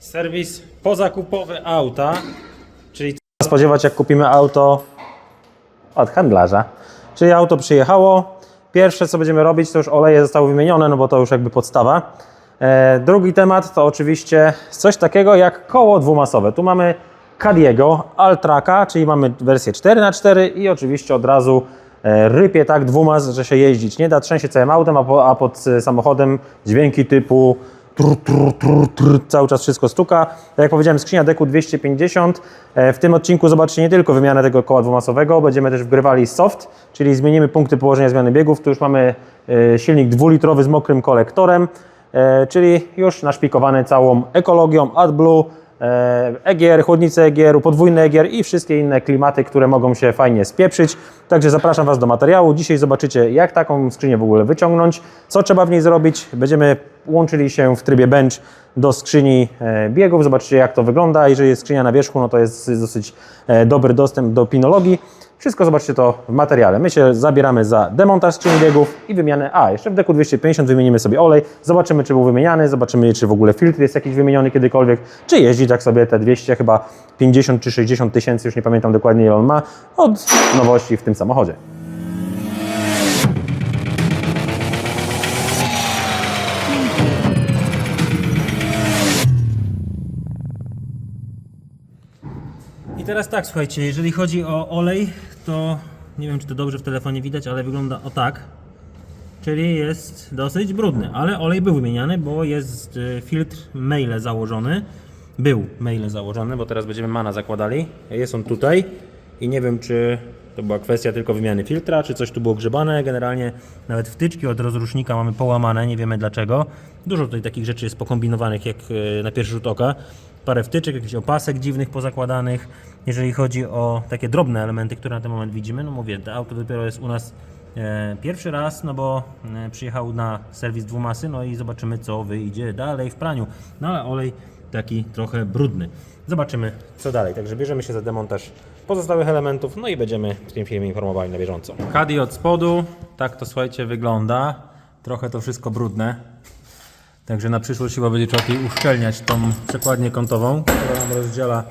Serwis pozakupowy auta, czyli co spodziewać jak kupimy auto od handlarza. Czyli auto przyjechało. Pierwsze co będziemy robić to już oleje zostały wymienione, no bo to już jakby podstawa. E, drugi temat to oczywiście coś takiego jak koło dwumasowe. Tu mamy Cadiego Altraka, czyli mamy wersję 4x4 i oczywiście od razu e, rypie tak dwumas, że się jeździć nie da, trzęsie całym autem, a, po, a pod e, samochodem dźwięki typu Trr, trr, trr, cały czas wszystko stuka. Tak jak powiedziałem, skrzynia deku 250. E, W tym odcinku zobaczycie nie tylko wymianę tego koła dwumasowego, będziemy też wgrywali soft, czyli zmienimy punkty położenia zmiany biegów. Tu już mamy e, silnik dwulitrowy z mokrym kolektorem, e, czyli już naszpikowany całą ekologią AdBlue, EGR, chłodnice EGR, podwójny EGR i wszystkie inne klimaty, które mogą się fajnie spieprzyć. Także zapraszam Was do materiału. Dzisiaj zobaczycie, jak taką skrzynię w ogóle wyciągnąć, co trzeba w niej zrobić. Będziemy łączyli się w trybie bench do skrzyni e, biegów. Zobaczycie, jak to wygląda. Jeżeli jest skrzynia na wierzchu, no to jest dosyć e, dobry dostęp do pinologii. Wszystko zobaczcie to w materiale. My się zabieramy za demontaż skrzyni biegów i wymianę. A, jeszcze w deku 250 wymienimy sobie olej. Zobaczymy, czy był wymieniany, zobaczymy, czy w ogóle filtr jest jakiś wymieniony kiedykolwiek, czy jeździ tak sobie te 200, chyba 50 czy 60 tysięcy, już nie pamiętam dokładnie ile on ma, od nowości w tym samochodzie. Teraz tak, słuchajcie, jeżeli chodzi o olej, to nie wiem, czy to dobrze w telefonie widać, ale wygląda o tak. Czyli jest dosyć brudny, ale olej był wymieniany, bo jest y, filtr maile założony. Był maile założony, bo teraz będziemy mana zakładali. Jest on tutaj i nie wiem, czy to była kwestia tylko wymiany filtra, czy coś tu było grzebane. Generalnie nawet wtyczki od rozrusznika mamy połamane, nie wiemy dlaczego. Dużo tutaj takich rzeczy jest pokombinowanych, jak y, na pierwszy rzut oka. Parę wtyczek, jakichś opasek dziwnych pozakładanych. Jeżeli chodzi o takie drobne elementy, które na ten moment widzimy, no mówię, to auto dopiero jest u nas E, Pierwszy raz, no bo e, przyjechał na serwis dwumasy, no i zobaczymy co wyjdzie dalej w praniu. No ale olej taki trochę brudny. Zobaczymy co dalej. Także bierzemy się za demontaż pozostałych elementów, no i będziemy w tym filmie informowali na bieżąco. Kadi od spodu, tak to słuchajcie wygląda. Trochę to wszystko brudne. Także na przyszłość chyba będzie trzeba tutaj uszczelniać tą przekładnię kątową, która nam rozdziela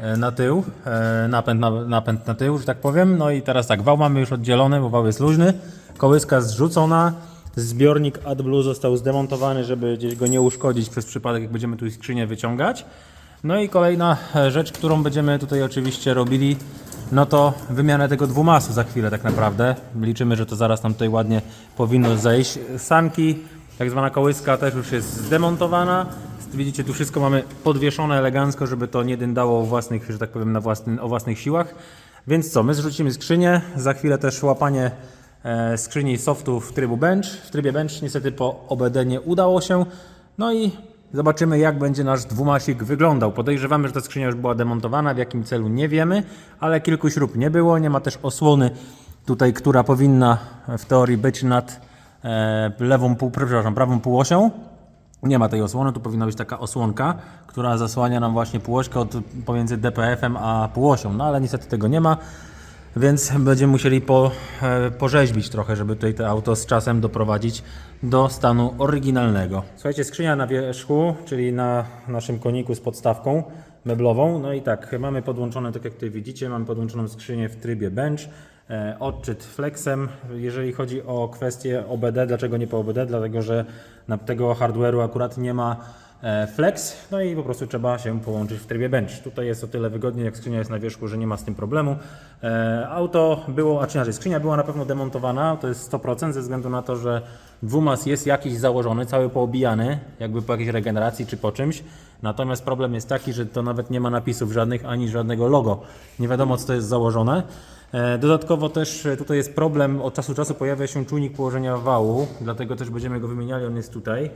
e, na tył, e, napęd na, napęd na tył, że tak powiem. No i teraz tak, wał mamy już oddzielony, bo wał jest luźny, kołyska zrzucona, zbiornik AdBlue został zdemontowany, żeby gdzieś go nie uszkodzić przez przypadek, jak będziemy tu skrzynię wyciągać. No i kolejna e, rzecz, którą będziemy tutaj oczywiście robili, no to wymianę tego dwumasu za chwilę tak naprawdę. Liczymy, że to zaraz nam tutaj ładnie powinno zejść. Sanki, tak zwana kołyska też już jest zdemontowana. Widzicie, tu wszystko mamy podwieszone elegancko, żeby to nie dyndało o własnych, że tak powiem, na własny, o własnych siłach. Więc co, my zrzucimy skrzynię, za chwilę też łapanie e, skrzyni softu w trybu bench. W trybie bench niestety po OBD nie udało się. No i zobaczymy jak będzie nasz dwumasik wyglądał. Podejrzewamy, że ta skrzynia już była demontowana, w jakim celu nie wiemy, ale kilku śrub nie było. Nie ma też osłony tutaj, która powinna w teorii być nad lewą pół, przepraszam, prawą półosią. Nie ma tej osłony, tu powinna być taka osłonka, która zasłania nam właśnie półośkę od, pomiędzy DPF-em a półosią, no ale niestety tego nie ma, więc będziemy musieli po, e, porzeźbić trochę, żeby tutaj to auto z czasem doprowadzić do stanu oryginalnego. Słuchajcie, skrzynia na wierzchu, czyli na naszym koniku z podstawką meblową, no i tak, mamy podłączone, tak jak tutaj widzicie, mamy podłączoną skrzynię w trybie bench, e, odczyt flexem. Jeżeli chodzi o kwestię OBD, dlaczego nie po OBD? Dlatego, że na tego hardware'u akurat nie ma e, flex, no i po prostu trzeba się połączyć w trybie bench. Tutaj jest o tyle wygodnie, jak skrzynia jest na wierzchu, że nie ma z tym problemu. E, Auto było, a czy inaczej, skrzynia była na pewno demontowana, to jest 100% ze względu na to, że dwumas jest jakiś założony, cały poobijany, jakby po jakiejś regeneracji czy po czymś. Natomiast problem jest taki, że to nawet nie ma napisów żadnych ani żadnego logo. Nie wiadomo, co to jest założone. E, Dodatkowo też e, tutaj jest problem, od czasu do czasu pojawia się czujnik położenia wału, dlatego też będziemy go wymieniali, on jest tutaj.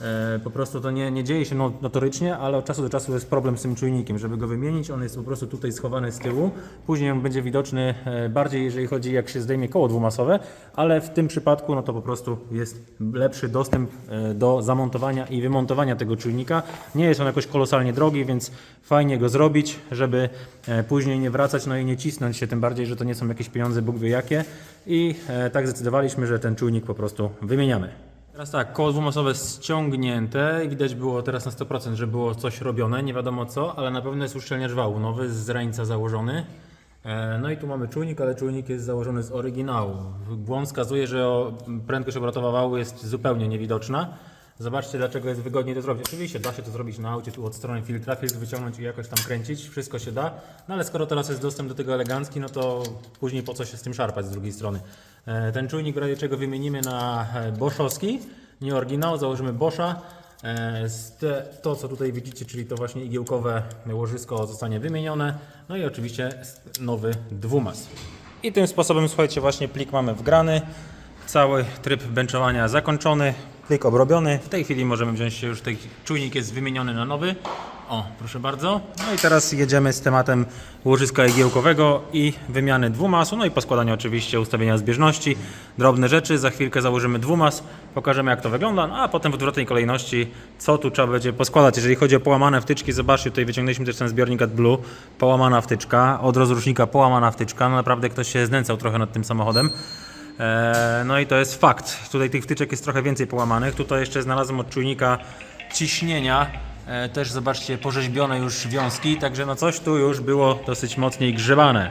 E, Po prostu to nie, nie dzieje się no- notorycznie, ale od czasu do czasu jest problem z tym czujnikiem. Żeby go wymienić, on jest po prostu tutaj schowany z tyłu. Później on będzie widoczny e, bardziej, jeżeli chodzi jak się zdejmie koło dwumasowe, ale w tym przypadku no to po prostu jest lepszy dostęp e, do zamontowania i wymontowania tego czujnika. Nie jest on jakoś kolosalnie drogi, więc fajnie go zrobić, żeby później nie wracać, no i nie cisnąć się, tym bardziej, że to nie są jakieś pieniądze, Bóg wie jakie. I tak zdecydowaliśmy, że ten czujnik po prostu wymieniamy. Teraz tak, koło dwumasowe ściągnięte i widać było teraz na 100%, że było coś robione, nie wiadomo co, ale na pewno jest uszczelniacz wału nowy, z rańca założony. E, No i tu mamy czujnik, ale czujnik jest założony z oryginału. Błąd wskazuje, że prędkość obrotowa wału jest zupełnie niewidoczna. Zobaczcie dlaczego jest wygodniej to zrobić. Oczywiście da się to zrobić na aucie tu od strony filtra, filtr wyciągnąć i jakoś tam kręcić, wszystko się da. No ale skoro teraz jest dostęp do tego elegancki, no to później po co się z tym szarpać z drugiej strony. E, Ten czujnik w razie czego wymienimy na e, Boschowski, nie oryginał, założymy Boscha. E, to co tutaj widzicie, czyli to właśnie igiełkowe łożysko zostanie wymienione. No i oczywiście nowy dwumas. I tym sposobem słuchajcie właśnie plik mamy wgrany. Cały tryb benchowania zakończony, plik obrobiony. W tej chwili możemy wziąć się już, ten czujnik jest wymieniony na nowy. O, proszę bardzo. No i teraz jedziemy z tematem łożyska igiełkowego i wymiany dwumasu, no i poskładania oczywiście ustawienia zbieżności, drobne rzeczy. Za chwilkę założymy dwumas, pokażemy jak to wygląda, no a potem w odwrotnej kolejności co tu trzeba będzie poskładać. Jeżeli chodzi o połamane wtyczki, zobaczcie, tutaj wyciągnęliśmy też ten zbiornik AdBlue, połamana wtyczka, od rozrusznika połamana wtyczka, no naprawdę ktoś się znęcał trochę nad tym samochodem. Eee, No i to jest fakt. Tutaj tych wtyczek jest trochę więcej połamanych. Tutaj jeszcze znalazłem od czujnika ciśnienia. E, Też zobaczcie, porzeźbione już wiązki, także no coś tu już było dosyć mocniej grzebane.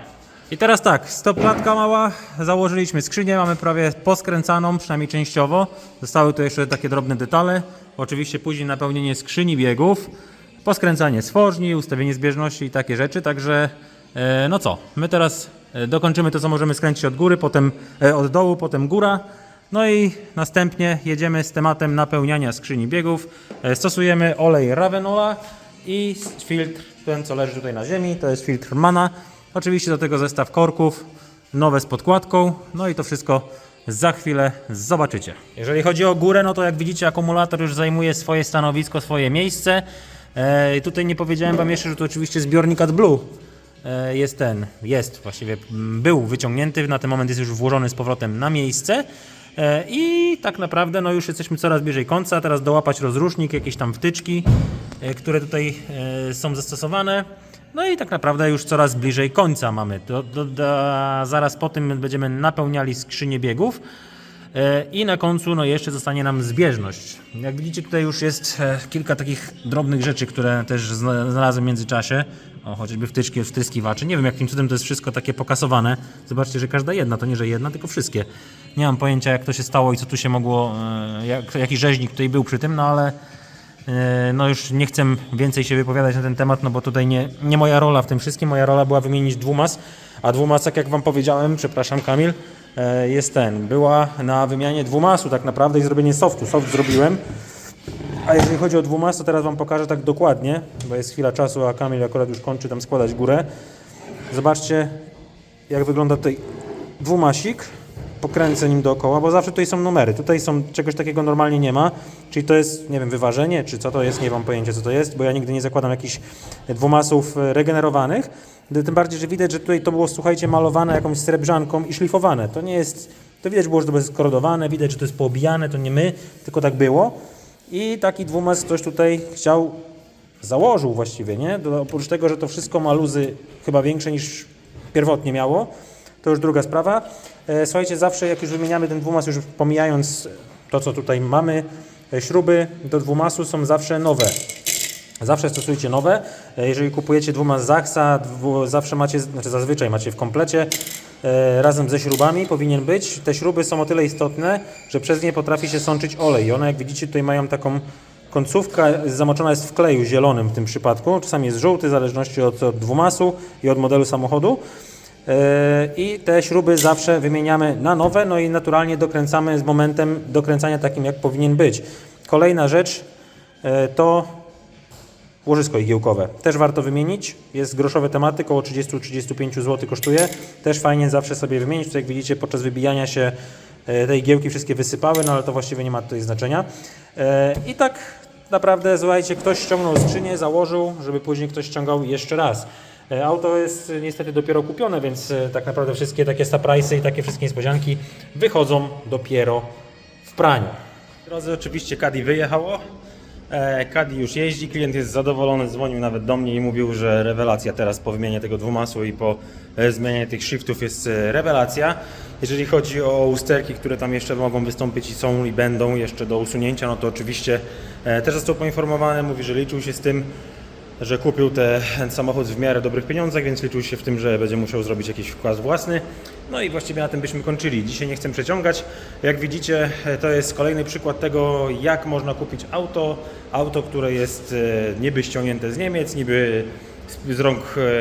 I teraz tak, stoplatka mała, założyliśmy skrzynię, mamy prawie poskręcaną, przynajmniej częściowo. Zostały tu jeszcze takie drobne detale. Oczywiście później napełnienie skrzyni biegów, poskręcanie sworzni, ustawienie zbieżności i takie rzeczy, także e, no co, my teraz e, dokończymy to, co możemy skręcić od góry, potem e, od dołu, potem góra. No i następnie jedziemy z tematem napełniania skrzyni biegów. E, Stosujemy olej Ravenola i filtr, ten co leży tutaj na ziemi, to jest filtr Mana. Oczywiście do tego zestaw korków, nowe z podkładką, no i to wszystko za chwilę zobaczycie. Jeżeli chodzi o górę, no to jak widzicie akumulator już zajmuje swoje stanowisko, swoje miejsce. E, i tutaj nie powiedziałem Wam jeszcze, że to oczywiście zbiornik AdBlue e, jest ten, jest właściwie, m, był wyciągnięty, na ten moment jest już włożony z powrotem na miejsce. E, I tak naprawdę no już jesteśmy coraz bliżej końca. Teraz dołapać rozrusznik, jakieś tam wtyczki, e, które tutaj e, są zastosowane. No i tak naprawdę już coraz bliżej końca mamy. Do, do, do, zaraz po tym będziemy napełniali skrzynię biegów. E, I na końcu no jeszcze zostanie nam zbieżność. Jak widzicie tutaj już jest e, kilka takich drobnych rzeczy, które też zna- znalazłem w międzyczasie. O, chociażby wtyczki od wtryskiwaczy. Nie wiem jakim cudem to jest wszystko takie pokasowane. Zobaczcie, że każda jedna, to nie że jedna, tylko wszystkie. Nie mam pojęcia jak to się stało i co tu się mogło, e, jak, jaki rzeźnik tutaj był przy tym, no ale no już nie chcę więcej się wypowiadać na ten temat, no bo tutaj nie, nie moja rola w tym wszystkim. Moja rola była wymienić dwumas, a dwumas, tak jak Wam powiedziałem, przepraszam Kamil, jest ten. Była na wymianie dwumasu tak naprawdę i zrobienie softu. Soft zrobiłem. A jeżeli chodzi o dwumas, to teraz Wam pokażę tak dokładnie, bo jest chwila czasu, a Kamil akurat już kończy tam składać górę. Zobaczcie, jak wygląda tutaj dwumasik. Pokręcę nim dookoła, bo zawsze tutaj są numery. Tutaj są czegoś takiego normalnie nie ma. Czyli to jest, nie wiem, wyważenie, czy co to jest, nie mam pojęcia co to jest, bo ja nigdy nie zakładam jakichś dwumasów e, regenerowanych. Tym bardziej, że widać, że tutaj to było, słuchajcie, malowane jakąś srebrzanką i szlifowane. To nie jest, to widać było, że to jest korodowane, widać, że to jest poobijane, to nie my, tylko tak było. I taki dwumas ktoś tutaj chciał, założył właściwie, nie? Do, oprócz tego, że to wszystko ma luzy chyba większe niż pierwotnie miało, to już druga sprawa. E, Słuchajcie, zawsze jak już wymieniamy ten dwumas, już pomijając to, co tutaj mamy, e, śruby do dwumasu są zawsze nowe. Zawsze stosujcie nowe. E, Jeżeli kupujecie dwumas Zaxa, dwu, zawsze macie, znaczy zazwyczaj macie w komplecie razem ze śrubami powinien być. Te śruby są o tyle istotne, że przez nie potrafi się sączyć olej. One, jak widzicie, tutaj mają taką końcówkę, zamoczona jest w kleju zielonym w tym przypadku. Czasami jest żółty, w zależności od, od dwumasu i od modelu samochodu. E, I te śruby zawsze wymieniamy na nowe, no i naturalnie dokręcamy z momentem dokręcania takim, jak powinien być. Kolejna rzecz e, to łożysko igiełkowe. Też warto wymienić. Jest groszowe tematy, około 30-35 zł kosztuje. Też fajnie zawsze sobie wymienić. Tutaj jak widzicie podczas wybijania się e, te igiełki wszystkie wysypały, no ale to właściwie nie ma tutaj znaczenia. I tak naprawdę, słuchajcie, ktoś ściągnął skrzynię, założył, żeby później ktoś ściągał jeszcze raz. E, Auto jest niestety dopiero kupione, więc e, tak naprawdę wszystkie takie surprise'y i takie wszystkie niespodzianki wychodzą dopiero w praniu. Drodzy, oczywiście Caddy wyjechało. E, Kadi już jeździ, klient jest zadowolony, dzwonił nawet do mnie i mówił, że rewelacja teraz po wymianie tego dwumasła i po zmianie tych shiftów jest rewelacja. Jeżeli chodzi o usterki, które tam jeszcze mogą wystąpić i są i będą jeszcze do usunięcia, no to oczywiście też został poinformowany, mówi, że liczył się z tym, że kupił te, ten samochód w miarę dobrych pieniądzach, więc liczył się w tym, że będzie musiał zrobić jakiś wkład własny. No i właściwie na tym byśmy kończyli. Dzisiaj nie chcę przeciągać. Jak widzicie, to jest kolejny przykład tego, jak można kupić auto. Auto, które jest e, niby ściągnięte z Niemiec, niby z- z rąk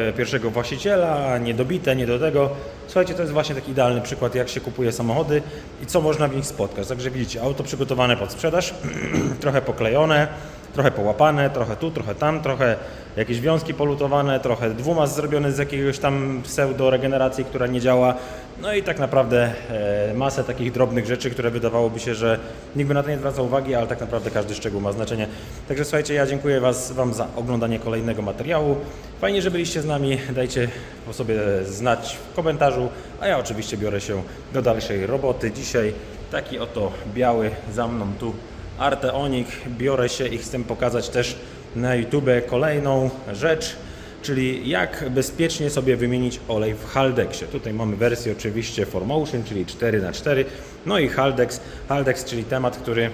e, pierwszego właściciela, niedobite, nie do tego. Słuchajcie, to jest właśnie taki idealny przykład, jak się kupuje samochody i co można w nich spotkać. Także widzicie, auto przygotowane pod sprzedaż, trochę poklejone, trochę połapane, trochę tu, trochę tam, trochę jakieś wiązki polutowane, trochę dwumas zrobiony z jakiegoś tam pseudo regeneracji, która nie działa. No i tak naprawdę e, masę takich drobnych rzeczy, które wydawałoby się, że nikt by na to nie zwracał uwagi, ale tak naprawdę każdy szczegół ma znaczenie. Także słuchajcie, ja dziękuję was, Wam za oglądanie kolejnego materiału. Fajnie, że byliście z nami. Dajcie o sobie znać w komentarzu, a ja oczywiście biorę się do dalszej roboty. Dzisiaj taki oto biały za mną tu Arteonik. Biorę się i chcę pokazać też na YouTube kolejną rzecz, czyli jak bezpiecznie sobie wymienić olej w Haldexie. Tutaj mamy wersję oczywiście 4Motion, czyli 4x4, no i Haldex. Haldex, czyli temat, który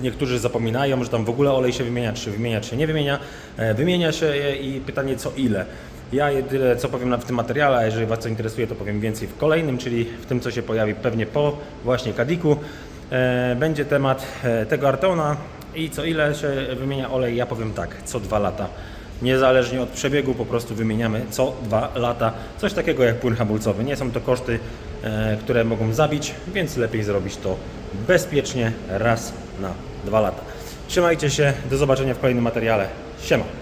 Niektórzy zapominają, że tam w ogóle olej się wymienia, czy wymienia, czy nie wymienia. E, Wymienia się je i pytanie co ile. Ja jedyne co powiem w tym materiale, a jeżeli Was co interesuje, to powiem więcej w kolejnym, czyli w tym, co się pojawi pewnie po właśnie Kadiku. E, Będzie temat e, tego Arteona i co ile się wymienia olej. Ja powiem tak, co dwa lata. Niezależnie od przebiegu, po prostu wymieniamy co dwa lata. Coś takiego jak płyn hamulcowy. Nie są to koszty, e, które mogą zabić, więc lepiej zrobić to bezpiecznie raz na dwa lata. Trzymajcie się, do zobaczenia w kolejnym materiale. Siema!